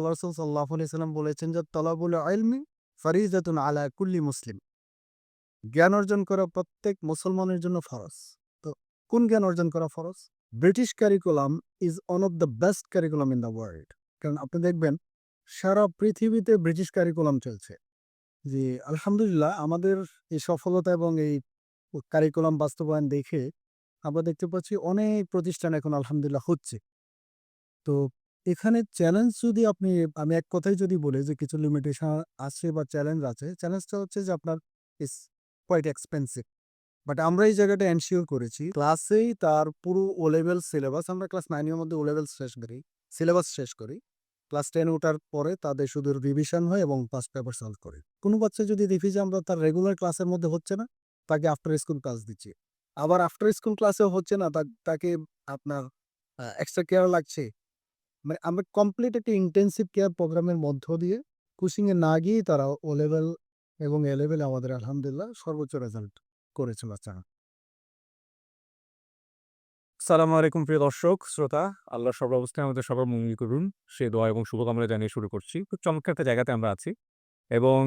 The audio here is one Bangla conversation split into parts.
আল্লাহ রসুল সাল্লাহ সাল্লাম বলেছেন যে, তলাবুল আলমি ফরিজাতুন আলা কুল্লি মুসলিম। জ্ঞান অর্জন করা প্রত্যেক মুসলমানের জন্য ফরজ। তো কোন জ্ঞান অর্জন করা ফরজ? British curriculum is one of the best curriculum in the world কারণ আপনি দেখবেন, সারা পৃথিবীতে ব্রিটিশ ক্যারিকুলাম চলছে। যে, আলহামদুলিল্লাহ, আমাদের এই সফলতা এবং এই কারিকুলাম বাস্তবায়ন দেখে আমরা দেখতে পাচ্ছি অনেক প্রতিষ্ঠান এখন আলহামদুলিল্লাহ হচ্ছে। তো এখানে চ্যালেঞ্জ যদি আপনি, আমি এক কথাই যদি বলি যে কিছু লিমিটেশন আছে বা চ্যালেঞ্জ আছে চ্যালেঞ্জটা হচ্ছে যে আপনার ইস কোয়াইট এক্সপেন্সিভ বাট আমরা এই জায়গাটা এনশিওর করেছি। ক্লাসেই তার পুরো ও লেভেল সিলেবাস আমরা ক্লাস নাইনের মধ্যে ও লেভেল শেষ করি সিলেবাস শেষ করি। ক্লাস টেন ওঠার পরে তাদের শুধু রিভিশন হয় এবং পাস পেপার সলভ করে। কোনো বাচ্চা যদি দেখি যে আমরা তার রেগুলার ক্লাসের মধ্যে হচ্ছে না, তাকে আফটার স্কুল ক্লাস দিচ্ছি। আবার আফটার স্কুল ক্লাসেও হচ্ছে না তাকে আপনার এক্সট্রা কেয়ার লাগছে মানে আমরা কমপ্লিট একটা ইন্টেন্সিভ কেয়ার প্রোগ্রামের মধ্য দিয়ে কুচিংয়ে না গিয়েই তারা ও লেভেল এবং এ লেভেলে আমাদের আলহামদুলিল্লাহ সর্বোচ্চ রেজাল্ট করেছে বাচ্চারা। সালামু আলাইকুম প্রিয় দর্শক, শ্রোতা আল্লাহ সর্ব অবস্থায় আমাদের সবার মঙ্গল করুন। সে দোয়া এবং শুভকামনা জানিয়ে শুরু করছি। খুব চমৎকার একটা জায়গাতে আমরা আছি এবং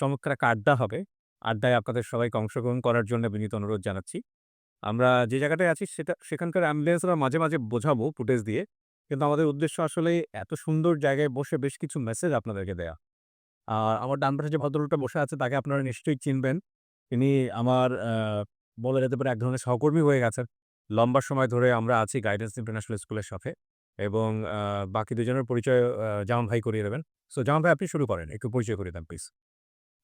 চমৎকার একটা আড্ডা হবে। আড্ডায় আপনাদের সবাইকে অংশগ্রহণ করার জন্য বিনীত অনুরোধ জানাচ্ছি। আমরা যে জায়গাটায় আছি সেটা, সেখানকার অ্যাম্বুলেন্সরা মাঝে মাঝে বোঝাবো ফুটেজ দিয়ে কিন্তু আমাদের উদ্দেশ্য আসলে এত সুন্দর জায়গায় বসে বেশ কিছু মেসেজ আপনাদেরকে দেয়া। আর আমার ডান পাশে যে ভদ্রলোকটা বসে আছে, তাকে আপনারা নিশ্চয়ই চিনবেন। তিনি আমার বলা যেতে পারে এক ধরনের সহকর্মী হয়ে গেছেন। লম্বা সময় ধরে আমরা আছি গাইডেন্স ইন্টারন্যাশনাল স্কুলের সাথে এবং বাকি দুজনের পরিচয় জামান ভাই করিয়ে দেবেন। সো জামান ভাই, আপনি শুরু করেন। একটু পরিচয় করিয়ে দেন প্লিজ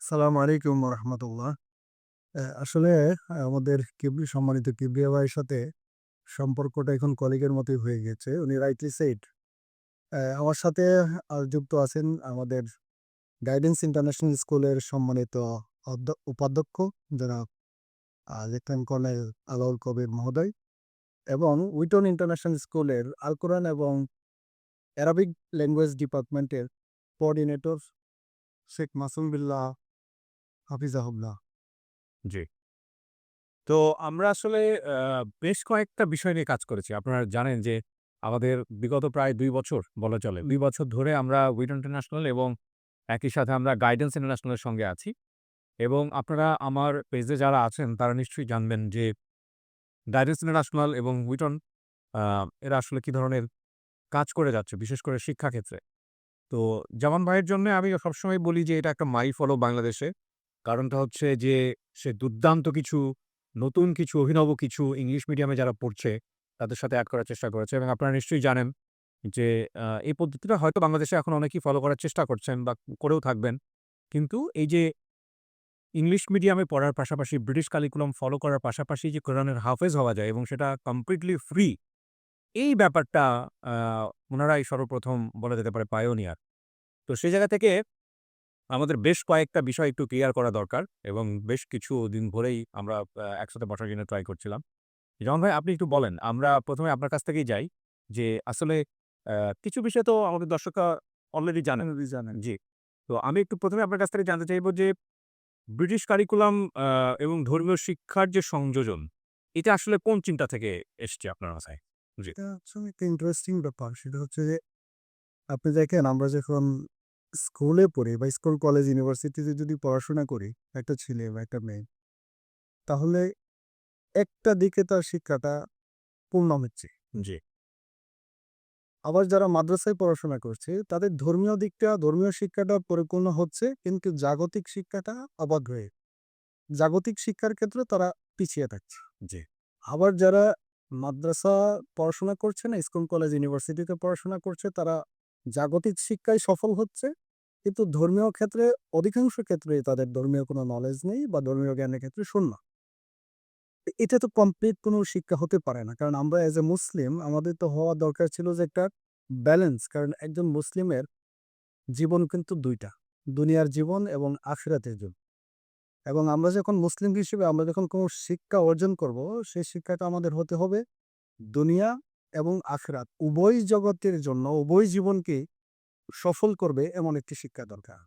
সালাম আলাইকুম রহমতুল্লাহ। আসলে আমাদের কিবরি সম্মানিত কিবরিয়া ভাইয়ের সাথে সম্পর্কটা এখন কলিগের মতোই হয়ে গেছে। উনি রাইটলি সেড আমার সাথে যুক্ত আছেন আমাদের গাইডেন্স ইন্টারন্যাশনাল স্কুলের সম্মানিত উপাধ্যক্ষ যারা লেফটেন্যান্ট কর্নেল আলাউল কবির মহোদয় এবং উইটন ইন্টারন্যাশনাল স্কুলের আল কোরআন এবং অ্যারাবিক ল্যাঙ্গুয়েজ ডিপার্টমেন্টের কোঅর্ডিনেটর শেখ মাসুম বিল্লাহ হাফিজাহুল্লাহ। জি। তো আমরা আসলে বেশ কয়েকটা বিষয় নিয়ে কাজ করেছি। আপনারা জানেন যে, আমাদের বিগত প্রায় দুই বছর বলা চলে। দুই বছর ধরে আমরা উইট ইন্টারন্যাশনাল এবং একই সাথে আমরা গাইডেন্স ইন্টারন্যাশনালের সঙ্গে আছি। এবং আপনারা আমার পেজে যারা আছেন, তারা নিশ্চয়ই জানবেন যে গাইডেন্স ইন্টারন্যাশনাল এবং উইটন এরা আসলে কি ধরনের কাজ করে যাচ্ছে, বিশেষ করে শিক্ষাক্ষেত্রে। তো জামান ভাইয়ের জন্য আমি সবসময় বলি যে, এটা একটা মাই ফলো বাংলাদেশে। কারণটা হচ্ছে যে, সে দুর্দান্ত কিছু নতুন কিছু, অভিনব কিছু ইংলিশ মিডিয়ামে যারা পড়ছে, তাদের সাথে অ্যাড করার চেষ্টা করেছে এবং আপনারা নিশ্চয়ই জানেন যে এই পদ্ধতিটা হয়তো বাংলাদেশে এখন অনেকেই ফলো করার চেষ্টা করছেন বা করেও থাকবেন। কিন্তু এই যে ইংলিশ মিডিয়ামে পড়ার পাশাপাশি ব্রিটিশ কারিকুলাম ফলো করার পাশাপাশি যে কোরআনের হাফেজ হওয়া যায় এবং সেটা কমপ্লিটলি ফ্রি এই ব্যাপারটা ওনারাই সর্বপ্রথম বলা যেতে পারে পায়োনিয়ার তো সেই জায়গা থেকে আমাদের বেশ কয়েকটা বিষয় একটু ক্লিয়ার করা দরকার এবং বেশ কিছু দিন ধরেই আমরা একসাথে বসার জন্য ট্রাই করছিলাম। যেমন ভাই আপনি একটু বলেন আমরা প্রথমে আপনার কাছ থেকেই যাই যে আসলে কিছু বিষয় তো আমাদের দর্শকরা অলরেডি জানেন। জানেন। জি তো আমি একটু প্রথমে আপনার কাছ থেকে জানতে চাইব যে ব্রিটিশ কারিকুলাম এবং ধর্মীয় শিক্ষার যে সংযোজন এটা আসলে কোন চিন্তা থেকে এসছে আপনার মাথায়? এটা হচ্ছে একটা ইন্টারেস্টিং ব্যাপার। সেটা হচ্ছে যে আপনি দেখেন আমরা যখন স্কুলে পড়ে বা স্কুল, কলেজ, ইউনিভার্সিটিতে যদি পড়াশোনা করি, একটা ছেলে বা একটা মেয়ে, তাহলে একটা দিকে তার শিক্ষাটা পূর্ণ হচ্ছে জি। আবার যারা মাদ্রাসায় পড়াশোনা করছে, তাদের ধর্মীয় দিকটা, ধর্মীয় শিক্ষাটা পরিপূর্ণ হচ্ছে, কিন্তু জাগতিক শিক্ষাটা অবাধ হয়ে, জাগতিক শিক্ষার ক্ষেত্রে তারা পিছিয়ে থাকছে, জি। আবার যারা মাদ্রাসা পড়াশোনা করছে না, স্কুল, কলেজ, ইউনিভার্সিটিতে পড়াশোনা করছে, তারা জাগতিক শিক্ষায় সফল হচ্ছে। কিন্তু ধর্মীয় ক্ষেত্রে অধিকাংশ ক্ষেত্রে তাদের ধর্মীয় কোনো নলেজ নেই বা ধর্মীয় জ্ঞানের ক্ষেত্রে শূন্য। এটা তো কমপ্লিট কোনো শিক্ষা হতে পারে না। কারণ আমরা এজ এ মুসলিম আমাদের তো হওয়া দরকার ছিল যে একটা ব্যালেন্স কারণ একজন মুসলিমের জীবন কিন্তু দুইটা, দুনিয়ার জীবন এবং আখিরাতের জীবন। এবং আমরা যখন মুসলিম হিসেবে আমরা যখন কোনো শিক্ষা অর্জন করব, সেই শিক্ষাটা আমাদের হতে হবে দুনিয়া এবং আখরাত উভয় জগতের জন্য উভয় জীবনকে সফল করবে এমন একটি শিক্ষা দরকার।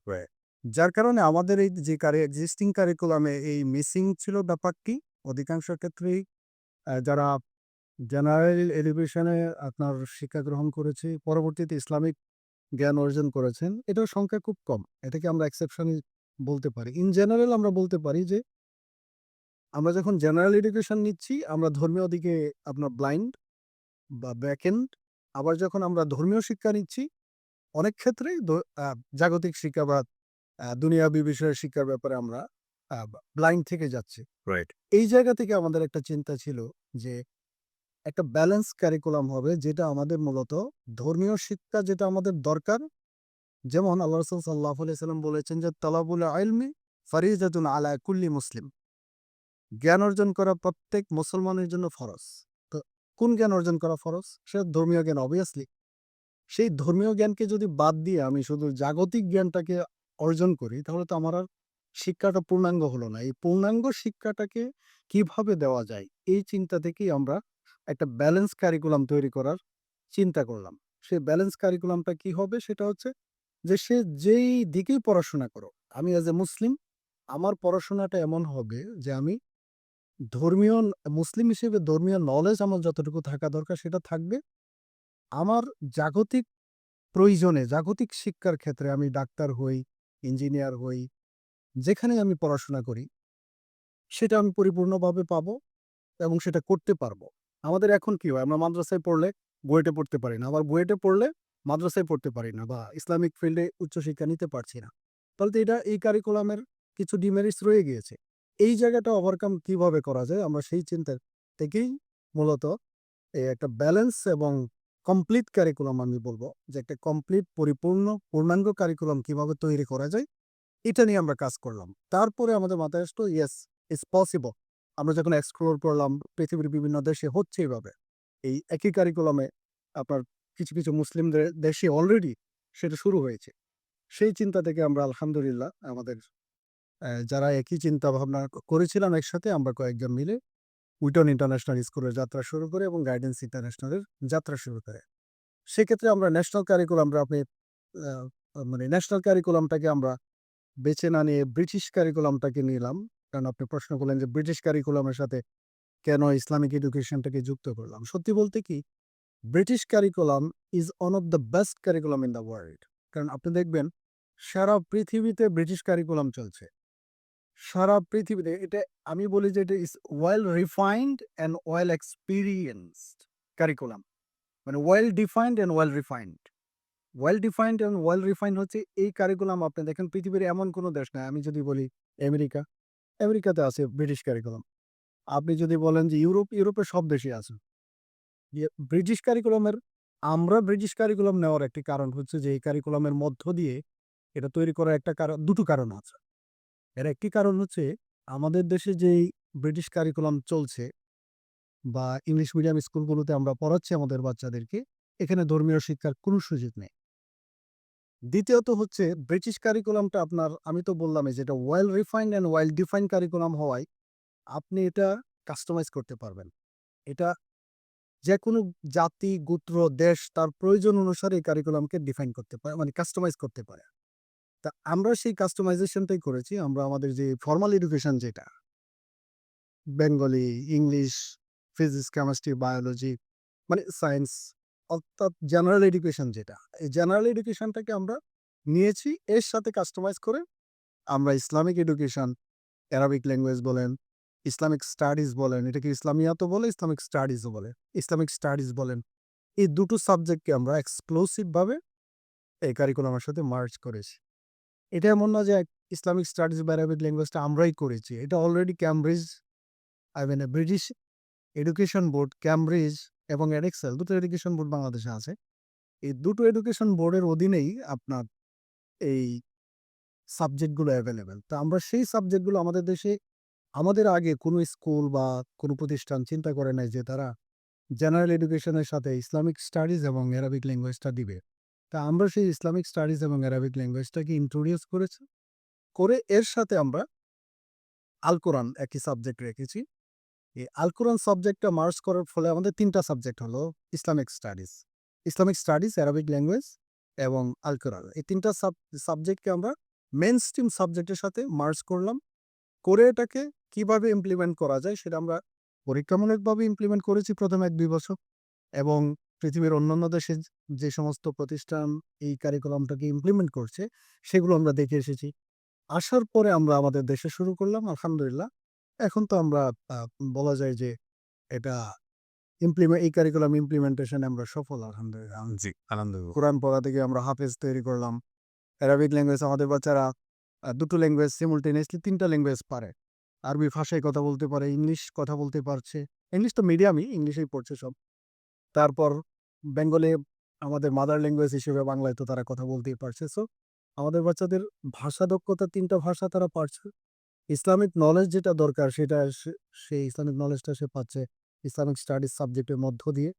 যার কারণে আমাদের এই যে কারি এক্সিস্টিং কারিকুলামে এই মিসিং ছিল ব্যাপারটি অধিকাংশ ক্ষেত্রেই যারা জেনারেল এডুকেশনে আপনার শিক্ষা গ্রহণ করেছে পরবর্তীতে ইসলামিক জ্ঞান অর্জন করেছেন এটার সংখ্যা খুব কম। এটাকে আমরা এক্সেপশন বলতে পারি। ইন জেনারেল আমরা বলতে পারি যে আমরা যখন জেনারেল এডুকেশন নিচ্ছি আমরা ধর্মীয় দিকে আপনার ব্লাইন্ড বা ব্যাকএন্ড আবার যখন আমরা ধর্মীয় শিক্ষা নিচ্ছি অনেক ক্ষেত্রে জাগতিক শিক্ষা বা দুনিয়াবি বিষয়ের শিক্ষার ব্যাপারে আমরা ব্লাইন্ড থেকে যাচ্ছি। রাইট এই জায়গা থেকে আমাদের একটা চিন্তা ছিল যে একটা ব্যালেন্স কারিকুলাম হবে যেটা আমাদের মূলত ধর্মীয় শিক্ষা যেটা আমাদের দরকার। যেমন আল্লাহ রসুল সাল্লাহ সাল্লাম বলেছেন যে তলাবুল আলমি ফারিজাতুন আলা কুল্লি মুসলিম। জ্ঞান অর্জন করা প্রত্যেক মুসলমানের জন্য ফরজ। কোন জ্ঞান অর্জন করা ফরজ? সে ধর্মীয় জ্ঞান অবভিয়াসলি সেই ধর্মীয় জ্ঞানকে যদি বাদ দিয়ে আমি শুধু জাগতিক জ্ঞানটাকে অর্জন করি, তাহলে তো আমার আর শিক্ষাটা পূর্ণাঙ্গ হলো না। এই পূর্ণাঙ্গ শিক্ষাটাকে কীভাবে দেওয়া যায়? এই চিন্তা থেকেই আমরা একটা ব্যালেন্স কারিকুলাম তৈরি করার চিন্তা করলাম। সেই ব্যালেন্স কারিকুলামটা কি হবে? সেটা হচ্ছে যে সে যেই দিকেই পড়াশোনা করো আমি অ্যাজ এ মুসলিম আমার পড়াশোনাটা এমন হবে যে আমি ধর্মীয় মুসলিম হিসেবে ধর্মীয় নলেজ আমার যতটুকু থাকা দরকার সেটা থাকবে। আমার জাগতিক প্রয়োজনে, জাগতিক শিক্ষার ক্ষেত্রে আমি ডাক্তার হই ইঞ্জিনিয়ার হই যেখানে আমি পড়াশোনা করি, সেটা আমি পরিপূর্ণভাবে পাবো এবং সেটা করতে পারব। আমাদের এখন কি হয়, আমরা মাদ্রাসায় পড়লে বুয়েটে পড়তে পারি না, আবার বুয়েটে পড়লে মাদ্রাসায় পড়তে পারি না বা ইসলামিক ফিল্ডে উচ্চশিক্ষা নিতে পারছি না। তাহলে তো এটা এই কারিকুলামের কিছু ডিমেরিটস রয়ে গিয়েছে। এই জায়গাটা ওভারকাম কীভাবে করা যায়? আমরা সেই চিন্তা থেকেই মূলত এই একটা ব্যালেন্স এবং কমপ্লিট কারিকুলাম আমি বলব। যে একটা কমপ্লিট পরিপূর্ণ, পূর্ণাঙ্গ কারিকুলাম কীভাবে তৈরি করা যায়, এটা নিয়ে আমরা কাজ করলাম। তারপরে আমাদের মাথায় আসলো ইয়েস ইটস পসিবল আমরা যখন এক্সপ্লোর করলাম, পৃথিবীর বিভিন্ন দেশে হচ্ছে এইভাবে এই একই কারিকুলামে আপনার কিছু কিছু মুসলিমদের দেশে অলরেডি সেটা শুরু হয়েছে। সেই চিন্তা থেকে আমরা আলহামদুলিল্লাহ আমাদের যারা একই চিন্তা ভাবনা করেছিলাম একসাথে, আমরা কয়েকজন মিলে উইটন ইন্টারন্যাশনাল স্কুলের যাত্রা শুরু করে এবং গাইডেন্স ইন্টারন্যাশনালের যাত্রা শুরু করে। সেক্ষেত্রে আমরা ন্যাশনাল কারিকুলামটা আপনি মানে ন্যাশনাল কারিকুলামটাকে আমরা বেছে না নিয়ে ব্রিটিশ কারিকুলামটাকে নিলাম। কারণ আপনি প্রশ্ন করলেন যে ব্রিটিশ কারিকুলামের সাথে কেন ইসলামিক এডুকেশনটাকে যুক্ত করলাম? সত্যি বলতে কি British curriculum is one of the best curriculum in the world কারণ আপনি দেখবেন, সারা পৃথিবীতে ব্রিটিশ কারিকুলাম চলছে। সারা পৃথিবীতে এটা আমি বলি যে, এটা is well refined and well experienced curriculum মানে well defined and well refined well defined and well refined হচ্ছে এই কারিকুলাম আপনি দেখেন পৃথিবীর এমন কোনো দেশ নাই। আমি যদি বলি আমেরিকা, আমেরিকাতে আছে ব্রিটিশ কারিকুলাম আপনি যদি বলেন যে, ইউরোপ ইউরোপের সব দেশে আছে। ব্রিটিশ কারিকুলামের আমরা ব্রিটিশ কারিকুলাম নেওয়ার একটি কারণ হচ্ছে যে, এই কারিকুলামের মধ্য দিয়ে এটা তৈরি করার একটা কারণ, দুটো কারণ আছে। এর একটি কারণ হচ্ছে আমাদের দেশে যেই ব্রিটিশ কারিকুলাম চলছে বা ইংলিশ মিডিয়াম স্কুলগুলোতে আমরা পড়াচ্ছি আমাদের বাচ্চাদেরকে, এখানে ধর্মীয় শিক্ষার কোনো সুযোগ নেই। দ্বিতীয়ত হচ্ছে ব্রিটিশ কারিকুলামটা আপনার, আমি তো বললামই যেটা well refined and well defined curriculum হওয়ায় আপনি এটা কাস্টমাইজ করতে পারবেন। এটা যে কোনো জাতি, গোত্র, দেশ তার প্রয়োজন অনুসারে এই কারিকুলামকে ডিফাইন করতে পারে মানে কাস্টমাইজ করতে পারে। তা আমরা সেই কাস্টমাইজেশনটাই করেছি। আমরা আমাদের যে ফর্মাল এডুকেশন যেটা Bengali English physics chemistry biology মানে সায়েন্স অর্থাৎ জেনারেল এডুকেশন যেটা, এই জেনারেল এডুকেশনটাকে আমরা নিয়েছি। এর সাথে কাস্টমাইজ করে আমরা ইসলামিক এডুকেশন অ্যারাবিক ল্যাঙ্গুয়েজ বলেন ইসলামিক স্টাডিজ বলেন, এটাকে ইসলামিয়াতও বলে ইসলামিক স্টাডিজও বলে ইসলামিক স্টাডিজ বলেন। এই দুটো সাবজেক্টকে আমরা এক্সক্লুসিভভাবে এই কারিকুলামের সাথে মার্চ করেছি। এটা এমন না যে ইসলামিক স্টাডিজ বা অ্যারাবিক ল্যাঙ্গুয়েজটা আমরাই করেছি। এটা already Cambridge I mean British education board Cambridge এবং এডেক্সেল দুটো এডুকেশন বোর্ড বাংলাদেশে আছে। এই দুটো এডুকেশন বোর্ডের অধীনেই আপনার এই সাবজেক্টগুলো অ্যাভেলেবেল তো আমরা সেই সাবজেক্টগুলো আমাদের দেশে, আমাদের আগে কোনো স্কুল বা কোনো প্রতিষ্ঠান চিন্তা করে নাই যে তারা জেনারেল এডুকেশনের সাথে ইসলামিক স্টাডিজ এবং অ্যারাবিক ল্যাঙ্গুয়েজটা দিবে। তা আমরা সেই ইসলামিক স্টাডিজ এবং অ্যারাবিক ল্যাঙ্গুয়েজটাকে ইন্ট্রোডিউস করেছি। করে এর সাথে আমরা আল কোরআন একই সাবজেক্ট রেখেছি। এই আল কোরআন সাবজেক্টটা মার্চ করার ফলে আমাদের তিনটা সাবজেক্ট হলো Islamic studies. Islamic studies, Arabic language এবং আল কোরআন। এই তিনটা সাবজেক্টকে আমরা মেন স্ট্রিম সাবজেক্টের সাথে মার্চ করলাম। করে এটাকে কীভাবে ইমপ্লিমেন্ট করা যায় সেটা আমরা পরীক্ষামূলকভাবে ইমপ্লিমেন্ট করেছি প্রথম এক দুই বছর। এবং পৃথিবীর অন্যান্য দেশে যে সমস্ত প্রতিষ্ঠান এই কারিকুলামটাকে ইমপ্লিমেন্ট করছে সেগুলো আমরা দেখে এসেছি। আসার পরে আমরা আমাদের দেশে শুরু করলাম আলহামদুলিল্লাহ। এখন তো আমরা বলা যায় যে এটা ইমপ্লিমেন্ট এই কারিকুলাম ইমপ্লিমেন্টেশন আমরা সফল আলহামদুলিল্লাহ। জি আলহামদুলিল্লাহ। কোরআন পড়া থেকে আমরা হাফেজ তৈরি করলাম। অ্যারাবিক ল্যাঙ্গুয়েজ আমাদের বাচ্চারা দুটো ল্যাঙ্গুয়েজ সিমultaneously তিনটা ল্যাঙ্গুয়েজ পারে। আরবি ভাষায় কথা বলতে পারে ইংলিশ কথা বলতে পারছে। ইংলিশ তো মিডিয়ামই ইংলিশেই পড়ছে সব। তারপর বেঙ্গলে আমাদের মাদার ল্যাঙ্গুয়েজ হিসেবে বাংলায় তো তারা কথা বলতেই পারছে। সো আমাদের বাচ্চাদের ভাষা দক্ষতা তিনটা ভাষা তারা পারছে। ইসলামিক নলেজ যেটা দরকার সেটা সে- সেই ইসলামিক নলেজটা সে পাচ্ছে ইসলামিক স্টাডিজ সাবজেক্টের মধ্য দিয়ে।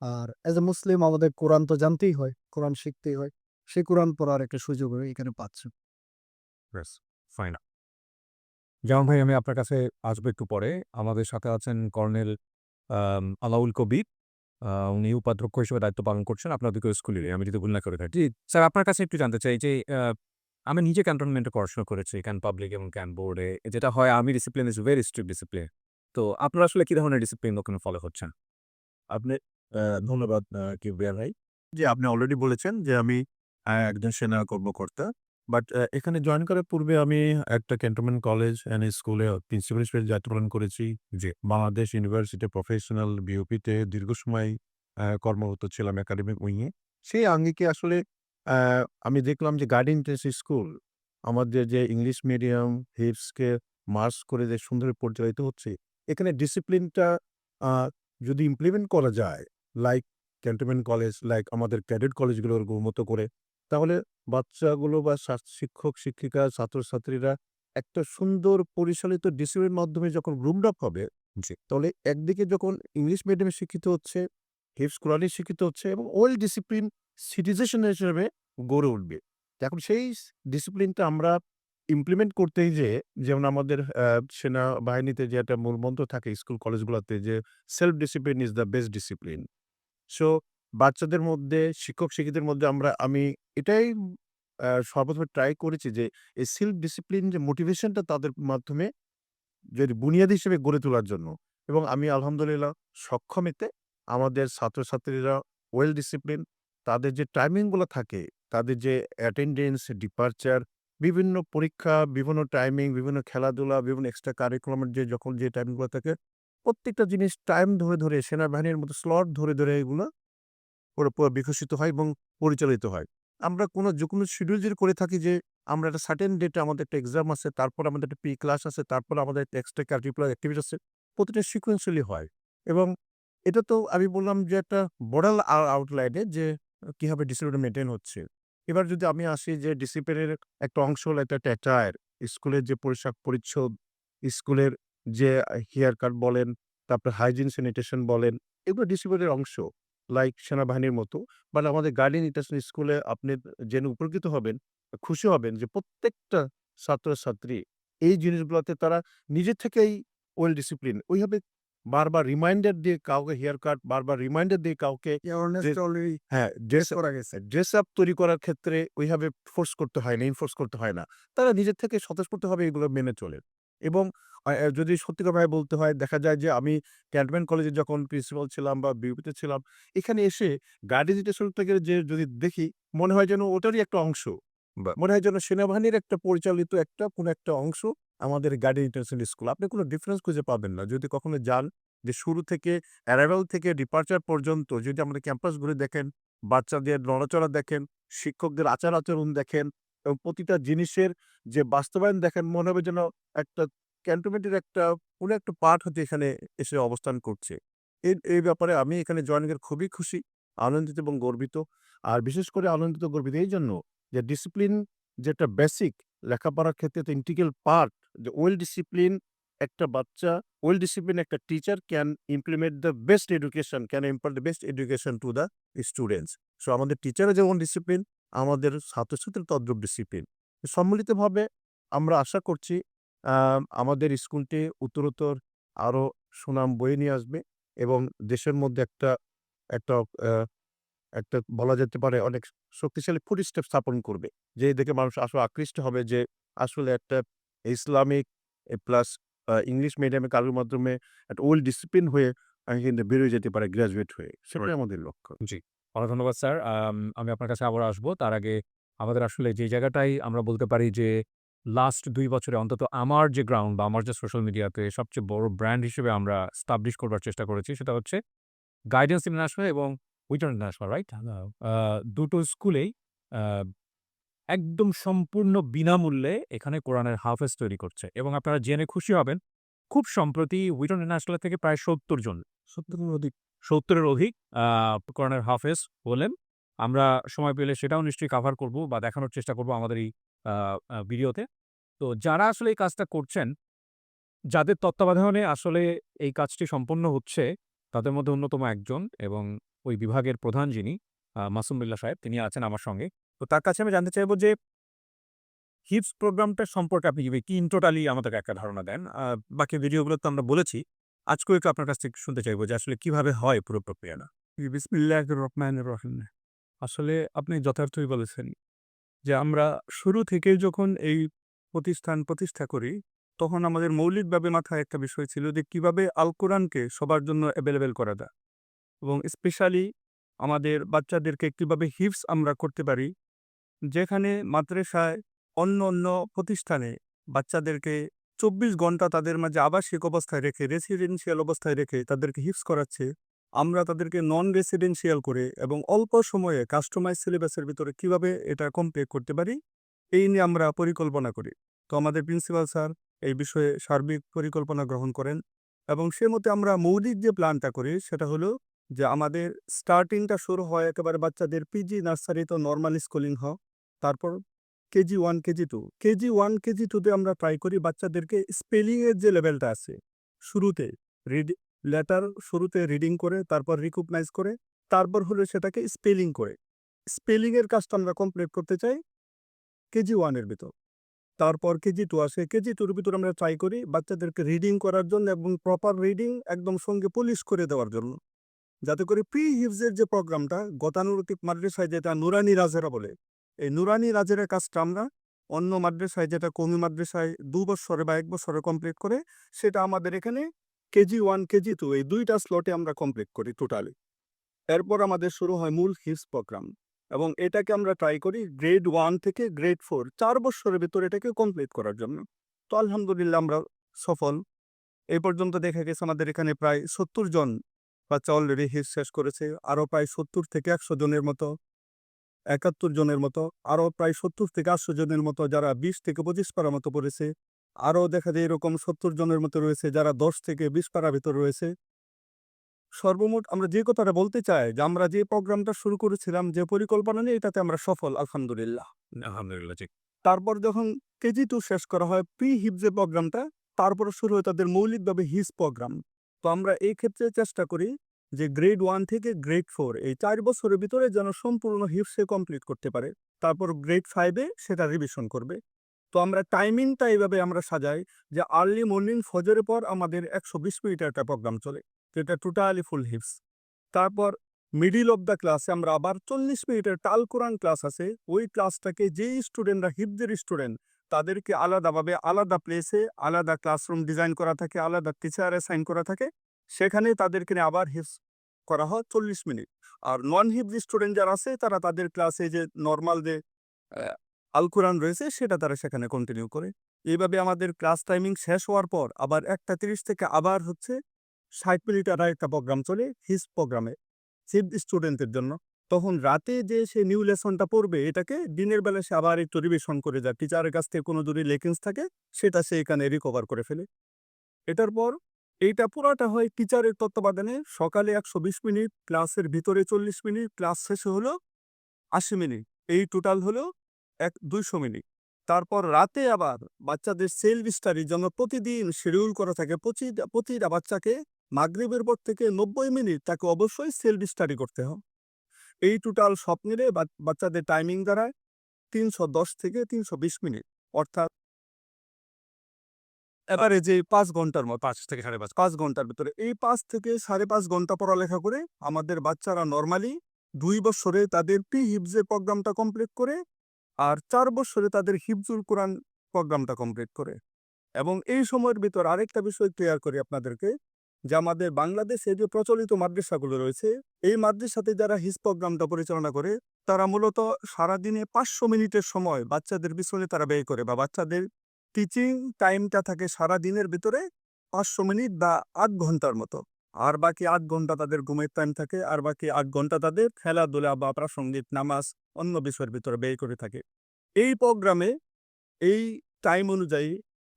আর অ্যাজ এ মুসলিম আমাদের কোরআন তো জানতেই হয়, কোরআন শিখতেই হয় সেই কোরআন পড়ার একটা সুযোগ এখানে পাচ্ছে। ফাইন যেমন ভাই, আমি আপনার কাছে আসব একটু পরে। আমাদের সাথে আছেন কর্নেল আলাউল কবির। উনি উপাধ্যক্ষ হিসেবে দায়িত্ব পালন করছেন আপনাদেরকে স্কুলে আমি যদি ভুল না করে থাকি। স্যার, আপনার কাছে একটু জানতে চাই যে আমি নিজে ক্যান্টনমেন্টে পড়াশোনা করেছি ক্যান পাবলিক এবং ক্যান বোর্ডে যেটা হয়, আমি discipline is very strict discipline তো আপনারা আসলে কি ধরনের ডিসিপ্লিন ওখানে ফলো হচ্ছেন আপনি ধন্যবাদ কিবরিয়া ভাই। যে আপনি অলরেডি বলেছেন যে, আমি একজন সেনা কর্মকর্তা। বাট এখানে জয়েন করার পূর্বে আমি একটা ক্যান্টনমেন্ট কলেজ অ্যান্ড স্কুলে প্রিন্সিপাল হিসেবে দায়িত্ব পালন করেছি যে বাংলাদেশ ইউনিভার্সিটি প্রফেশনাল বিওপিতে দীর্ঘ সময় কর্মরত ছিলাম একাডেমিক উইংয়ে সেই আঙ্গিকে আসলে আমি দেখলাম যে গার্ডেন টেস স্কুল আমাদের যে ইংলিশ মিডিয়াম হিপসকে মার্চ করে যে সুন্দর পরিচালিত হচ্ছে, এখানে ডিসিপ্লিনটা যদি ইমপ্লিমেন্ট করা যায় লাইক ক্যান্টনমেন্ট কলেজ লাইক আমাদের ক্যাডেট কলেজগুলোর মতো করে তাহলে বাচ্চাগুলো বা শিক্ষক শিক্ষিকা ছাত্রছাত্রীরা একটা সুন্দর পরিচালিত ডিসিপ্লিন মাধ্যমে যখন গ্রুমড আপ হবে তাহলে একদিকে যখন ইংলিশ মিডিয়ামে শিক্ষিত হচ্ছে হিপস কোরআনে শিক্ষিত হচ্ছে এবং ওয়েল ডিসিপ্লিন সিটিজেশন হিসেবে গড়ে উঠবে। এখন সেই ডিসিপ্লিনটা আমরা ইমপ্লিমেন্ট করতেই যে যেমন আমাদের আহ, সেনাবাহিনীতে যে একটা মূলমন্ত্র থাকে স্কুল কলেজগুলোতে যে self discipline is the best discipline so বাচ্চাদের মধ্যে, শিক্ষক শিক্ষিতের মধ্যে আমরা, আমি এটাই সর্বপ্রথম ট্রাই করেছি যে, এই সেলফ ডিসিপ্লিন যে মোটিভেশনটা তাদের মাধ্যমে যদি বুনিয়াদি হিসেবে গড়ে তোলার জন্য। এবং আমি আলহামদুলিল্লাহ সক্ষম এতে আমাদের ছাত্রছাত্রীরা ওয়েল ডিসিপ্লিন তাদের যে টাইমিংগুলো থাকে, তাদের যে অ্যাটেন্ডেন্স ডিপার্চার বিভিন্ন পরীক্ষা, বিভিন্ন টাইমিং বিভিন্ন খেলাধুলা, বিভিন্ন এক্সট্রা কারিকুলামের যে যখন যে টাইমগুলো থাকে, প্রত্যেকটা জিনিস টাইম ধরে ধরে, সেনাবাহিনীর মতো স্লট ধরে ধরে এগুলো বিকশিত হয় এবং পরিচালিত হয়। আমরা কোনো যে কোনো শিডিউল যদি করে থাকি যে আমরা একটা সার্টেন ডেটে আমাদের একটা এক্সাম আছে, তারপর আমাদের একটা প্রি ক্লাস আছে, তারপর আমাদের এক্সট্রা কারিকুলার অ্যাক্টিভিটি আছে, প্রতিটা সিকোয়েন্সিয়ালি হয়। এবং এটা তো আমি বললাম যে একটা বড়াল আউটলাইনে যে কীভাবে ডিসিপ্লিন মেনটেন হচ্ছে। এবার যদি আমি আসি যে ডিসিপ্লিনের একটা অংশ হলো একটা ট্যাটায়ার স্কুলের যে পোশাক পরিচ্ছদ স্কুলের যে হেয়ার কাট বলেন, তারপর হাইজিন স্যানিটেশন বলেন, এগুলো ডিসিপ্লিনের অংশ। লাইক সেনাবাহিনীর মতো। বাট আমাদের গার্ডিয়ান ইন্টারন্যাশনাল স্কুলে আপনি জেনে উপকৃত হবেন খুশি হবেন যে প্রত্যেকটা ছাত্রছাত্রী এই জিনিসগুলোতে তারা নিজে থেকেই ওয়েল ডিসিপ্লিন ওইভাবে বারবার রিমাইন্ডার দিয়ে কাউকে হেয়ার কাট বারবার রিমাইন্ডার দিয়ে কাউকে হ্যাঁ ড্রেস করা গেছে। ড্রেস আপ তৈরি করার ক্ষেত্রে ওইভাবে ফোর্স করতে হয় না ইনফোর্স করতে হয় না। তারা নিজের থেকে স্বতঃস্ফূর্তভাবে এগুলো মেনে চলে। এবং যদি সত্যিকারভাবে বলতে হয় দেখা যায় যে আমি ক্যান্টনমেন্ট কলেজে যখন প্রিন্সিপাল ছিলাম বা বিউপিতে ছিলাম এখানে এসে গার্ডেন ডিটেশন থেকে যে যদি দেখি মনে হয় যেন ওটারই একটা অংশ। বা মনে হয় যেন সেনাবাহিনীর একটা পরিচালিত একটা কোনো একটা অংশ আমাদের গার্ডেন ইন্টারন্যাশনাল স্কুল। আপনি কোনো ডিফারেন্স খুঁজে পাবেন না। যদি কখনো যান যে শুরু থেকে অ্যারাইভাল থেকে ডিপার্চার পর্যন্ত যদি আমাদের ক্যাম্পাস ঘুরে দেখেন বাচ্চাদের নড়াচড়া দেখেন শিক্ষকদের আচার আচরণ দেখেন এবং প্রতিটা জিনিসের যে বাস্তবায়ন দেখেন, মনে হবে যেন একটা ক্যান্টনমেন্টের একটা, কোনো একটা পার্ট হতে এখানে এসে অবস্থান করছে। এই এই ব্যাপারে আমি এখানে জয়েনিংয়ের খুবই খুশি, আনন্দিত এবং গর্বিত। আর বিশেষ করে আনন্দিত, গর্বিত এই জন্য যে ডিসিপ্লিন যেটা বেসিক লেখাপড়ার ক্ষেত্রে তো ইন্টিগ্রাল পার্ট যে ওয়েল ডিসিপ্লিন একটা বাচ্চা ওয়েল ডিসিপ্লিন একটা teacher can implement the best education can impart the best education to the students so আমাদের টিচারও যেমন ডিসিপ্লিন আমাদের ছাত্রছাত্রীর তদ্রুপ ডিসিপ্লিন সম্মিলিতভাবে আমরা আশা করছি আমাদের স্কুলটি উত্তরোত্তর আরও সুনাম বয়ে নিয়ে আসবে এবং দেশের মধ্যে একটা একটা একটা বলা যেতে পারে অনেক শক্তিশালী ফুট স্টেপ স্থাপন করবে। যে দেখে মানুষ আসলে আকৃষ্ট হবে যে আসলে একটা ইসলামিক প্লাস ইংলিশ মিডিয়ামে কারোর মাধ্যমে একটা ওল্ড ডিসিপ্লিন হয়ে কিন্তু বেরোয় যেতে পারে গ্র্যাজুয়েট হয়ে। সেটাই আমাদের লক্ষ্য। অনেক ধন্যবাদ, স্যার। আমি আপনার কাছে আবার আসব। তার আগে আমাদের আসলে যে জায়গাটাই আমরা বলতে পারি যে লাস্ট দুই বছরে অন্তত আমার যে গ্রাউন্ড বা আমার যে সোশ্যাল মিডিয়াতে সবচেয়ে বড় ব্র্যান্ড হিসেবে আমরা স্টাবলিশ করবার চেষ্টা করেছি, সেটা হচ্ছে গাইডেন্স ইন্টারন্যাশনাল এবং উইটার ইন্টারন্যাশনাল রাইট দুটো স্কুলেই একদম সম্পূর্ণ বিনামূল্যে এখানে কোরআনের হাফেজ তৈরি করছে এবং আপনারা জেনে খুশি হবেন, খুব সম্প্রতি উইটন ইন্টারন্যাশনাল থেকে প্রায় সত্তর জন, সত্তরের অধিক সত্তরের অধিক কোরআনের হাফেজ হলেন। আমরা সময় পেলে সেটাও নিশ্চয়ই কাভার করব বা দেখানোর চেষ্টা করব আমাদের এই ভিডিওতে। তো যারা আসলে এই কাজটা করছেন যাদের তত্ত্বাবধানে আসলে এই কাজটি সম্পন্ন হচ্ছে তাদের মধ্যে অন্যতম একজন এবং ওই বিভাগের প্রধান যিনি আহ, মাসুম বিল্লাহ সাহেব তিনি আছেন আমার সঙ্গে। তো তার কাছে আমি জানতে চাইব যে হিপস প্রোগ্রামটা সম্পর্কে আপনি কি ইন্টোটালি আমাদেরকে একটা ধারণা দেন? বাকি ভিডিওগুলো তো আমরা বলেছি আজকেও একটু আপনার কাছ থেকে শুনতে চাইব যে আসলে কীভাবে হয় পুরো প্রক্রিয়াটা? বিসমিল্লাহ রহমান রহিম। আসলে আপনি যথার্থই বলেছেন যে আমরা শুরু থেকে যখন এই প্রতিষ্ঠান প্রতিষ্ঠা করি, তখন আমাদের মৌলিকভাবে মাথায় একটা বিষয় ছিল যে কীভাবে আল কোরআনকে সবার জন্য অ্যাভেলেবেল করা যায় এবং স্পেশালি আমাদের বাচ্চাদেরকে কীভাবে হিপস আমরা করতে পারি, যেখানে মাদ্রাসায় অন্য অন্য প্রতিষ্ঠানে বাচ্চাদেরকে চব্বিশ ঘণ্টা তাদের মাঝে আবাসিক অবস্থায় রেখে রেসিডেন্সিয়াল অবস্থায় রেখে তাদেরকে হিপস করাচ্ছে। আমরা তাদেরকে নন রেসিডেন্সিয়াল করে এবং অল্প সময়ে কাস্টমাইজ সিলেবাসের ভিতরে কীভাবে এটা কমপ্লিট করতে পারি, এই নিয়ে আমরা পরিকল্পনা করি। তো আমাদের প্রিন্সিপাল স্যার এই বিষয়ে সার্বিক পরিকল্পনা গ্রহণ করেন এবং সে মতে আমরা মৌলিক যে প্ল্যানটা করি সেটা হলো যে আমাদের স্টার্টিংটা শুরু হয় একেবারে বাচ্চাদের পিজি নার্সারি তো নর্মাল স্কুলিং হয়, তারপর KG one, KG two. KG one, KG টুতে আমরা ট্রাই করি বাচ্চাদেরকে স্পেলিংয়ের যে লেভেলটা আছে, শুরুতে রিড লেটার শুরুতে রিডিং করে, তারপর রিকগনাইজ করে, তারপর হলো সেটাকে স্পেলিং করে। স্পেলিংয়ের কাজটা আমরা কমপ্লিট করতে চাই কেজি ওয়ানের ভিতর। তারপর কেজি টু আসে। কেজি টুর ভিতর আমরা ট্রাই করি বাচ্চাদেরকে রিডিং করার জন্য এবং প্রপার রিডিং একদম সঙ্গে পুলিশ করে দেওয়ার জন্য। যাতে করে প্রি হিফজের যে প্রোগ্রামটা গতানুগতিক মাদ্রাসায় যেটা নুরানি রাজেরা বলে এই নুরানি রাজের কাজটা আমরা অন্য মাদ্রাসায়, যেটা কমি মাদ্রাসায় দু বছরে বা এক বছরে কমপ্লিট করে, সেটা আমাদের এখানে কেজি ওয়ান, কেজি টু এই দুইটা স্লটে আমরা কমপ্লিট করি টোটালি এরপর আমাদের শুরু হয় মূল হিপস প্রোগ্রাম এবং এটাকে আমরা ট্রাই করি গ্রেড ওয়ান থেকে গ্রেড ফোর চার বছরের ভিতরে এটাকে কমপ্লিট করার জন্য। তো আলহামদুলিল্লাহ আমরা সফল। এই পর্যন্ত দেখা গেছে আমাদের এখানে প্রায় সত্তর জন বাচ্চা অলরেডি হিস শেষ করেছে, আরও প্রায় সত্তর থেকে একশো জনের মতো একাত্তর জনের মতো আরও প্রায় সত্তর থেকে আটশো জনের মতো যারা বিশ থেকে পঁচিশ পাড়ার মতো পড়েছে আরও দেখা যায় এরকম সত্তর জনের মতো রয়েছে যারা দশ থেকে বিশ পাড়ার ভিতর রয়েছে। সর্বমোট আমরা যে কথাটা বলতে চাই যে আমরা যে প্রোগ্রামটা শুরু করেছিলাম যে পরিকল্পনা নিয়ে এটাতে আমরা সফল আলহামদুলিল্লাহ। আলহামদুলিল্লাহ তারপর যখন কেজি টু শেষ করা হয় প্রি হিপ যে প্রোগ্রামটা তারপর শুরু হয় তাদের মৌলিকভাবে হিস প্রোগ্রাম। তো আমরা এই ক্ষেত্রে চেষ্টা করি যে গ্রেড ওয়ান থেকে গ্রেড ফোর এই চার বছরের ভিতরে যেন সম্পূর্ণ হিপ সে কমপ্লিট করতে পারে। তারপর গ্রেড ফাইভে সেটা রিভিশন করবে। তো আমরা টাইমিংটা এইভাবে আমরা সাজাই যে আর্লি মর্নিং ফজরের পর আমাদের একশো বিশ মিনিটের একটা প্রোগ্রাম চলে, যেটা টোটালি ফুল হিপস তারপর মিডিল অফ দ্য ক্লাসে আমরা আবার চল্লিশ মিনিটের টাল কোরআন ক্লাস আছে, ওই ক্লাসটাকে যেই স্টুডেন্টরা হিপদের স্টুডেন্ট তাদেরকে আলাদাভাবে আলাদা প্লেসে আলাদা ক্লাসরুম ডিজাইন করা থাকে, আলাদা টিচার অ্যাসাইন করা থাকে, সেখানে তাদেরকে আবার হিপস করা হয় চল্লিশ মিনিট। আর নন হিপস স্টুডেন্ট যারা আছে, তারা তাদের ক্লাসে যে নর্মাল যে আল কোরআন রয়েছে, সেটা তারা সেখানে কন্টিনিউ করে। এইভাবে আমাদের ক্লাস টাইমিং শেষ হওয়ার পর আবার একটা তিরিশ থেকে আবার হচ্ছে ষাট মিনিট আর একটা প্রোগ্রাম চলে হিস প্রোগ্রামে সিভ স্টুডেন্টের জন্য। তখন রাতে যে সে নিউ লেসনটা পড়বে, এটাকে দিনের বেলা সে আবার একটু রিভিশন করে যায়। টিচারের কাছ থেকে কোনো দূরে লেকিংস থাকে, সেটা সে এখানে রিকভার করে ফেলে। এটার পর এইটা পুরাটা হয় টিচারের তত্ত্বাবধানে। সকালে একশো বিশ মিনিট, ক্লাসের ভিতরে চল্লিশ মিনিট, ক্লাস শেষে হলো আশি মিনিট। এই টোটাল হলো এক, দুইশো মিনিট। তারপর রাতে আবার বাচ্চাদের সেলফ স্টাডির জন্য প্রতিদিন শিডিউল করা থাকে প্রতি- প্রতিটা বাচ্চাকে মাগরিবের পর থেকে নব্বই মিনিট তাকে অবশ্যই সেলফ স্টাডি করতে হয়। এই টোটাল সব মিলে বাচ্চাদের টাইমিং দাঁড়ায় তিনশো দশ থেকে তিনশো বিশ মিনিট। অর্থাৎ এবারে যে পাঁচ ঘণ্টার মতো পাঁচ থেকে সাড়ে পাঁচ পাঁচ ঘণ্টার ভিতরে। এই পাঁচ থেকে সাড়ে পাঁচ ঘণ্টা পড়ালেখা করে আমাদের বাচ্চারা নর্মালি দুই বছরে তাদের প্রি হিপজের প্রোগ্রামটা কমপ্লিট করে আর চার বছরে তাদের হিফজুল কোরআন প্রোগ্রামটা কমপ্লিট করে। এবং এই সময়ের ভিতর আরেকটা বিষয় ক্লিয়ার করি আপনাদেরকে যে আমাদের বাংলাদেশে যে প্রচলিত মাদ্রাসাগুলো রয়েছে, এই মাদ্রাসাতে যারা হিস প্রোগ্রামটা পরিচালনা করে, তারা মূলত সারাদিনে পাঁচশো মিনিটের সময় বাচ্চাদের পিছনে তারা ব্যয় করে বা বাচ্চাদের টিচিং টাইমটা থাকে সারা দিনের ভিতরে পাঁচশো মিনিট বা আধ ঘণ্টার মতো। আর বাকি আধ ঘণ্টা তাদের ঘুমের টাইম থাকে, আর বাকি আধ ঘণ্টা তাদের খেলাধুলা বা প্রাসঙ্গিক নামাজ অন্য বিষয়ের ভিতরে ব্যয় করে থাকে। এই প্রোগ্রামে এই টাইম অনুযায়ী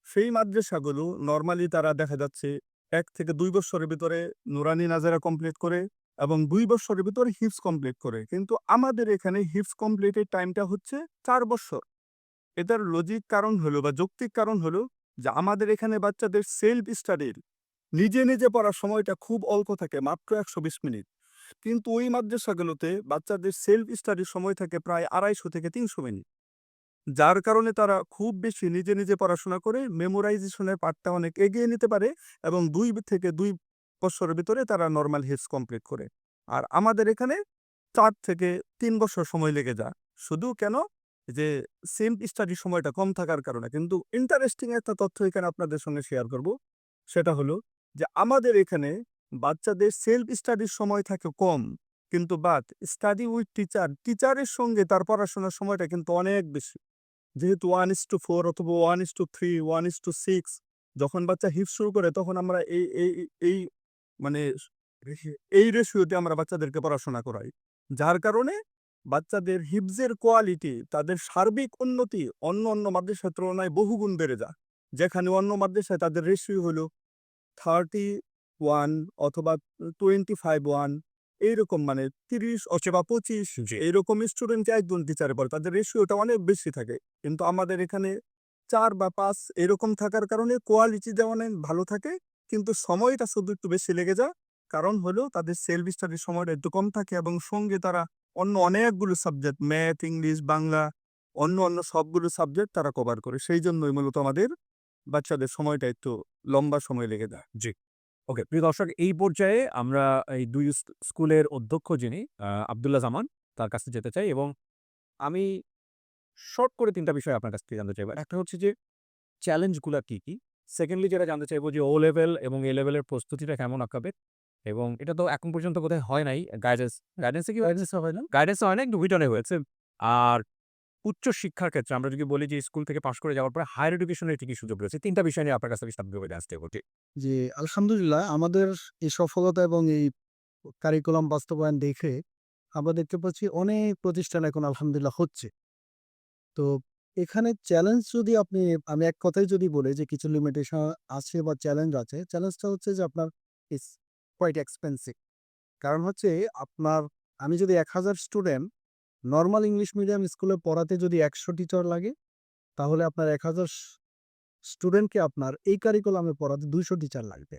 সেই মাদ্রাসাগুলো নর্মালি তারা দেখা যাচ্ছে এক থেকে দুই বছরের ভিতরে নুরানি নাজারা কমপ্লিট করে এবং দুই বছরের ভিতরে হিপস কমপ্লিট করে। কিন্তু আমাদের এখানে হিপস কমপ্লিটের টাইমটা হচ্ছে চার বছর। এটার লজিক কারণ হলো বা যৌক্তিক কারণ হলো যে আমাদের এখানে বাচ্চাদের সেলফ স্টাডির নিজে নিজে পড়ার সময়টা খুব অল্প থাকে, মাত্র একশো বিশ মিনিট। কিন্তু ওই মাদ্রাসাগুলোতে বাচ্চাদের সেলফ স্টাডির সময় থাকে প্রায় আড়াইশো থেকে তিনশো মিনিট। যার কারণে তারা খুব বেশি নিজে নিজে পড়াশোনা করে মেমোরাইজেশনের পার্টটা অনেক এগিয়ে নিতে পারে এবং দুই থেকে দুই বছরের ভিতরে তারা নর্মাল হিটস কমপ্লিট করে। আর আমাদের এখানে চার থেকে তিন বছর সময় লেগে যায়। শুধু কেন? যে সেম স্টাডির সময়টা কম থাকার কারণে। কিন্তু ইন্টারেস্টিং একটা তথ্য এখানে আপনাদের সঙ্গে শেয়ার করব। সেটা হলো যে, আমাদের এখানে বাচ্চাদের সেলফ স্টাডির সময় থাকে কম। কিন্তু বাট স্টাডি উইথ টিচার টিচারের সঙ্গে তার পড়াশোনার সময়টা কিন্তু অনেক বেশি। যেহেতু ওয়ান ইস টু ফোর অথবা one is to three one is to six যখন বাচ্চা হিপ শুরু করে তখন আমরা এই এই এই মানে এই রেশিওতে আমরা বাচ্চাদেরকে পড়াশোনা করাই। যার কারণে বাচ্চাদের হিপসের কোয়ালিটি তাদের সার্বিক উন্নতি অন্য অন্য মাদ্রাসার তুলনায় বহুগুণ বেড়ে যায়। যেখানে অন্য মাদ্রাসায় তাদের রেশিও হলো থার্টি ওয়ান অথবা টোয়েন্টি ফাইভ ওয়ান এইরকম মানে তিরিশ অথবা পঁচিশ এইরকম স্টুডেন্ট একজন টিচারে পড়ে তাদের রেশিওটা অনেক বেশি থাকে। কিন্তু আমাদের এখানে চার বা পাঁচ এরকম থাকার কারণে কোয়ালিটিটা অনেক ভালো থাকে কিন্তু সময়টা শুধু একটু বেশি লেগে যায়। কারণ হলো তাদের সেলফ স্টাডির সময়টা একটু কম থাকে এবং সঙ্গে তারা অন্য অনেকগুলো সাবজেক্ট ম্যাথ ইংলিশ বাংলা, অন্য অন্য সবগুলো সাবজেক্ট তারা কভার করে। সেই জন্যই মূলত আমাদের বাচ্চাদের সময়টা একটু লম্বা সময় লেগে যায়। জি। ওকে প্রিয় দর্শক, এই পর্যায়ে আমরা এই দুই স্কুলের অধ্যক্ষ যিনি আব্দুল্লাহ জামান, তার কাছে যেতে চাই এবং আমি শর্ট করে তিনটা বিষয় আপনার কাছ থেকে জানতে চাইব। একটা হচ্ছে যে চ্যালেঞ্জগুলো কি কি? সেকেন্ডলি যেটা জানতে চাইব যে ও লেভেল এবং এ লেভেলের প্রস্তুতিটা কেমন আঁকাবে? এবং এটা তো এখন পর্যন্ত কোথায় হয় নাই। গাইডেন্স গাইডেন্সে কি গাইডেন্স হয় না? গাইডেন্স হয় না কিন্তু হুইটনে হয়েছে। আর উচ্চ শিক্ষার ক্ষেত্রে আমরা যদি বলি যে স্কুল থেকে পাশ করে যাওয়ার পরে হায়ার এডুকেশনের কি কি সুযোগ রয়েছে। তিনটা বিষয় নিয়ে আপনার কাছে বিস্তারিতভাবে আসতে হবে যে আলহামদুলিল্লাহ আমাদের এই সফলতা এবং এই কারিকুলাম বাস্তবায়ন দেখে আমরা দেখতে পাচ্ছি অনেক প্রতিষ্ঠান এখন আলহামদুলিল্লাহ হচ্ছে। তো এখানে চ্যালেঞ্জ যদি আপনি আমি এক কথাই যদি বলি যে কিছু লিমিটেশন আছে বা চ্যালেঞ্জ আছে চ্যালেঞ্জটা হচ্ছে যে আপনার কোয়াইট এক্সপেন্সিভ কারণ হচ্ছে আপনার, আমি যদি এক হাজার স্টুডেন্ট নর্মাল ইংলিশ মিডিয়াম স্কুলে পড়াতে যদি একশো টিচার লাগে, তাহলে আপনার এক হাজার স্টুডেন্টকে আপনার এই কারিকুলামে পড়াতে দুইশো টিচার লাগবে।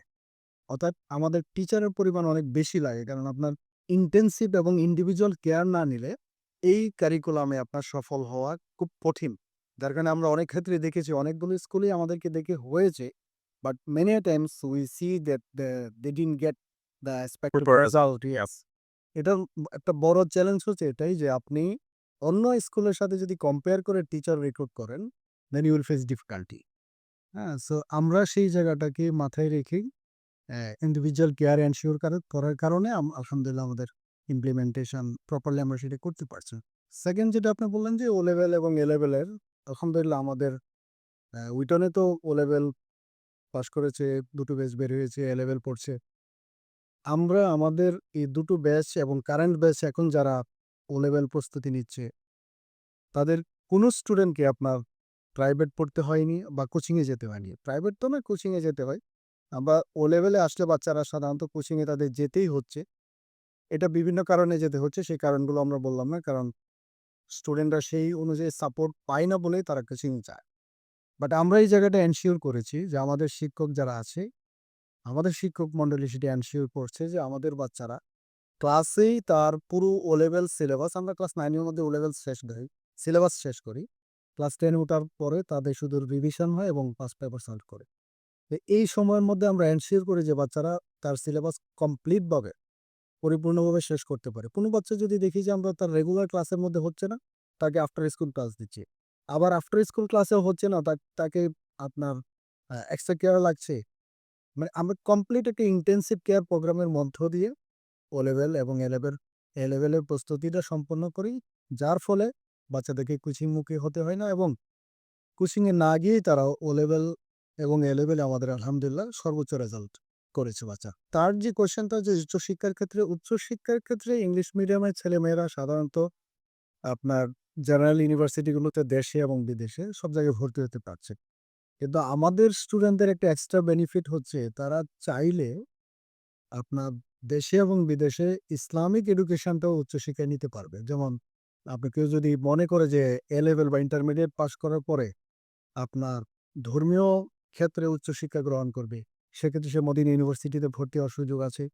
অর্থাৎ আমাদের টিচারের পরিমাণ অনেক বেশি লাগে, কারণ আপনার ইন্টেন্সিভ এবং ইন্ডিভিজুয়াল কেয়ার না নিলে এই কারিকুলামে আপনার সফল হওয়া খুব কঠিন। যার কারণে আমরা অনেক ক্ষেত্রে দেখেছি, অনেকগুলো স্কুলেই আমাদেরকে দেখে হয়েছে but many times we see that they didn't get the expected result yes এটা একটা বড় চ্যালেঞ্জ হচ্ছে এটাই যে আপনি অন্য স্কুলের সাথে যদি কম্পেয়ার করে টিচার রিক্রুট করেন then you will face difficulty হ্যাঁ সো আমরা সেই জায়গাটাকে মাথায় রেখেই ইন্ডিভিজুয়াল কেয়ার এনশিওর করার কারণে আলহামদুলিল্লাহ আমাদের ইমপ্লিমেন্টেশন প্রপারলি আমরা সেটা করতে পারছি। সেকেন্ড যেটা আপনি বললেন যে ও লেভেল এবং এ লেভেলের আলহামদুলিল্লাহ আমাদের উইটনে তো ও লেভেল পাস করেছে দুটো ব্যাচ বের হয়েছে এ লেভেল পড়ছে। আমরা আমাদের এই দুটো ব্যাচ এবং কারেন্ট ব্যাচ এখন যারা ও লেভেল প্রস্তুতি নিচ্ছে, তাদের কোনো স্টুডেন্টকে আপনার প্রাইভেট পড়তে হয়নি বা কোচিংয়ে যেতে হয়নি। প্রাইভেট তো না কোচিংয়ে যেতে হয়। বা ও লেভেলে আসলে বাচ্চারা সাধারণত কোচিংয়ে তাদের যেতেই হচ্ছে। এটা বিভিন্ন কারণে যেতে হচ্ছে, সেই কারণগুলো আমরা বললাম না, কারণ স্টুডেন্টরা সেই অনুযায়ী সাপোর্ট পায় না বলেই তারা কোচিং যায়। বাট আমরা এই জায়গাটা এনশিওর করেছি যে আমাদের শিক্ষক যারা আছে আমাদের শিক্ষক মণ্ডলী সেটি এনশিওর করছে যে আমাদের বাচ্চারা ক্লাসেই তার পুরো ও লেভেল সিলেবাস আমরা ক্লাস নাইনের মধ্যে ও লেভেল শেষ করি সিলেবাস শেষ করি। ক্লাস টেন ওঠার পরে তাদের শুধু রিভিশন হয় এবং পাস পেপার সলভ করে। তো এই সময়ের মধ্যে আমরা এনশিওর করি যে বাচ্চারা তার সিলেবাস কমপ্লিটভাবে পরিপূর্ণভাবে শেষ করতে পারে। কোনো বাচ্চা যদি দেখি যে আমরা তার রেগুলার ক্লাসের মধ্যে হচ্ছে না, তাকে আফটার স্কুল ক্লাস দিচ্ছি। আবার আফটার স্কুল ক্লাসেও হচ্ছে না, তাকে আপনার এক্সট্রা কেয়ার লাগছে মানে আমরা কমপ্লিট একটা ইন্টেনসিভ কেয়ার প্রোগ্রামের মধ্য দিয়ে ও লেভেল এবং এ লেভেল এ লেভেলের প্রস্তুতিটা সম্পন্ন করি। যার ফলে বাচ্চাদেরকে কোচিংমুখী হতে হয় না এবং কোচিংয়ে না গিয়েই তারা ও লেভেল এবং এ লেভেলে আমাদের আলহামদুলিল্লাহ সর্বোচ্চ রেজাল্ট করেছে বাচ্চা। তার যে কোশ্চেনটা যে উচ্চশিক্ষার ক্ষেত্রে উচ্চশিক্ষার ক্ষেত্রে ইংলিশ মিডিয়ামের ছেলেমেয়েরা সাধারণত আপনার জেনারেল ইউনিভার্সিটিগুলোতে দেশে এবং বিদেশে সব জায়গায় ভর্তি হতে পারছে। কিন্তু আমাদের স্টুডেন্টদের একটা এক্সট্রা বেনিফিট হচ্ছে, তারা চাইলে আপনার দেশে এবং বিদেশে ইসলামিক এডুকেশনটাও উচ্চশিক্ষায় নিতে পারবে। যেমন আপনি কেউ যদি মনে করে যে এ লেভেল বা ইন্টারমিডিয়েট পাস করার পরে আপনার ধর্মীয় ক্ষেত্রে উচ্চশিক্ষা গ্রহণ করবে, সেক্ষেত্রে সে মদিনা ইউনিভার্সিটিতে ভর্তি হওয়ার সুযোগ আছে,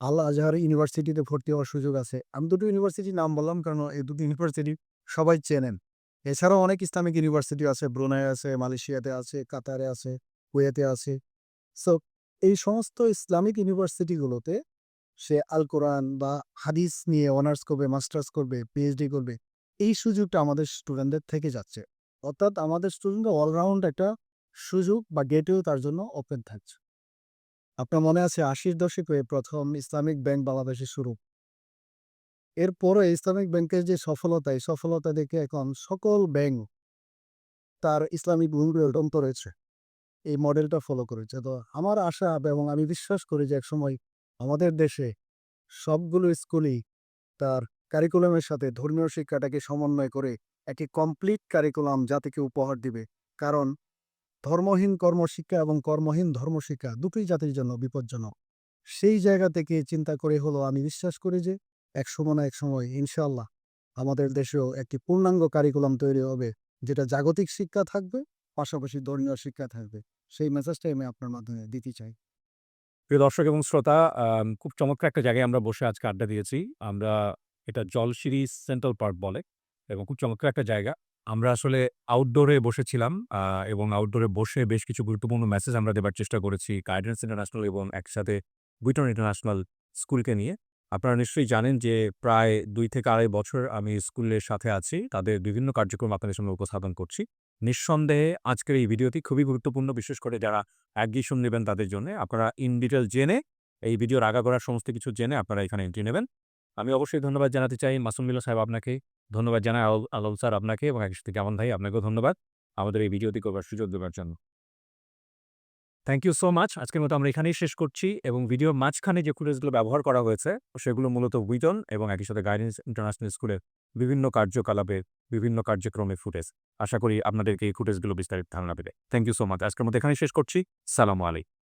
আল আজহার ইউনিভার্সিটিতে ভর্তি হওয়ার সুযোগ আছে। আমি দুটো ইউনিভার্সিটির নাম বললাম, কারণ এই দুটো ইউনিভার্সিটি সবাই চেনেন। এছাড়াও অনেক ইসলামিক ইউনিভার্সিটি আছে। ব্রুনাই আছে, মালয়েশিয়াতে আছে, কাতারে আছে, কুয়েতে আছে। সো এই সমস্ত ইসলামিক ইউনিভার্সিটিগুলোতে সে আল কোরআন বা হাদিস নিয়ে অনার্স করবে, মাস্টার্স করবে পিএইচডি করবে, এই সুযোগটা আমাদের স্টুডেন্টদের থেকে যাচ্ছে। অর্থাৎ আমাদের স্টুডেন্টরা অলরাউন্ড একটা সুযোগ বা গেটেও তার জন্য ওপেন থাকছে। আপনার মনে আছে আশির দশকে প্রথম ইসলামিক ব্যাংক বাংলাদেশে শুরু? এরপরে ইসলামিক ব্যাংকের যে সফলতা, এই সফলতা দেখে এখন সকল ব্যাংক তার ইসলামিক অন্ত রয়েছে এই মডেলটা ফলো করেছে। তো আমার আশা এবং আমি বিশ্বাস করি যে একসময় আমাদের দেশে সবগুলো স্কুলই তার কারিকুলামের সাথে ধর্মীয় শিক্ষাটাকে সমন্বয় করে একটি কমপ্লিট কারিকুলাম জাতিকে উপহার দিবে। কারণ ধর্মহীন কর্মশিক্ষা এবং কর্মহীন ধর্মশিক্ষা দুটোই জাতির জন্য বিপজ্জনক। সেই জায়গা থেকে চিন্তা করে হলো আমি বিশ্বাস করি যে এক সময় না এক সময় ইনশাল্লাহ আমাদের দেশেও একটি পূর্ণাঙ্গ কারিকুলাম তৈরি হবে, যেটা জাগতিক শিক্ষা থাকবে, পাশাপাশি ধর্মীয় শিক্ষা থাকবে। সেই মেসেজটাই আমি আপনার মাধ্যমে দিতে চাই। প্রিয় দর্শক এবং শ্রোতা খুব চমৎকার একটা জায়গায় আমরা বসে আজকে আড্ডা দিয়েছি। আমরা এটা জলশিরি সেন্ট্রাল পার্ক বলে, এবং খুব চমৎকার একটা জায়গা। আমরা আসলে আউটডোরে বসেছিলাম এবং আউটডোরে বসে বেশ কিছু গুরুত্বপূর্ণ মেসেজ আমরা দেবার চেষ্টা করেছি গাইডেন্স ইন্টারন্যাশনাল এবং একসাথে বুইটন ইন্টারন্যাশনাল স্কুলকে নিয়ে। আপনারা নিশ্চয়ই জানেন যে প্রায় দুই থেকে আড়াই বছর আমি স্কুলের সাথে আছি। তাদের বিভিন্ন কার্যক্রম আপনাদের সামনে উপস্থাপন করছি। নিঃসন্দেহে আজকের এই ভিডিওটি খুবই গুরুত্বপূর্ণ, বিশেষ করে যারা অ্যাডমিশন নেবেন তাদের জন্য। আপনারা ইন ডিটেল জেনে, এই ভিডিওর আগাগোড়ার সমস্ত কিছু জেনে আপনারা এখানে এন্ট্রি নেবেন। আমি অবশ্যই ধন্যবাদ জানাতে চাই মাসুম মিল্লা সাহেব আপনাকে। ধন্যবাদ জানাই আল আলম স্যার আপনাকে এবং একসাথে কেমন ভাই, আপনাকেও ধন্যবাদ আমাদের এই ভিডিওটি করবার সুযোগ দেওয়ার জন্য। থ্যাংক ইউ সো মাচ আজকের মতো আমরা এখানেই শেষ করছি এবং ভিডিওর মাঝখানে যে ফুটেজগুলো ব্যবহার করা হয়েছে, সেগুলো মূলত উইটন এবং একই সাথে গাইডেন্স ইন্টারন্যাশনাল স্কুলের বিভিন্ন কার্যকলাপের বিভিন্ন কার্যক্রমে ফুটেজ আশা করি আপনাদেরকে এই ফুটেজগুলো বিস্তারিত ধারণা পেতে থ্যাংক ইউ সো মাচ আজকের মতো এখানেই শেষ করছি। সালামু আলাইকুম।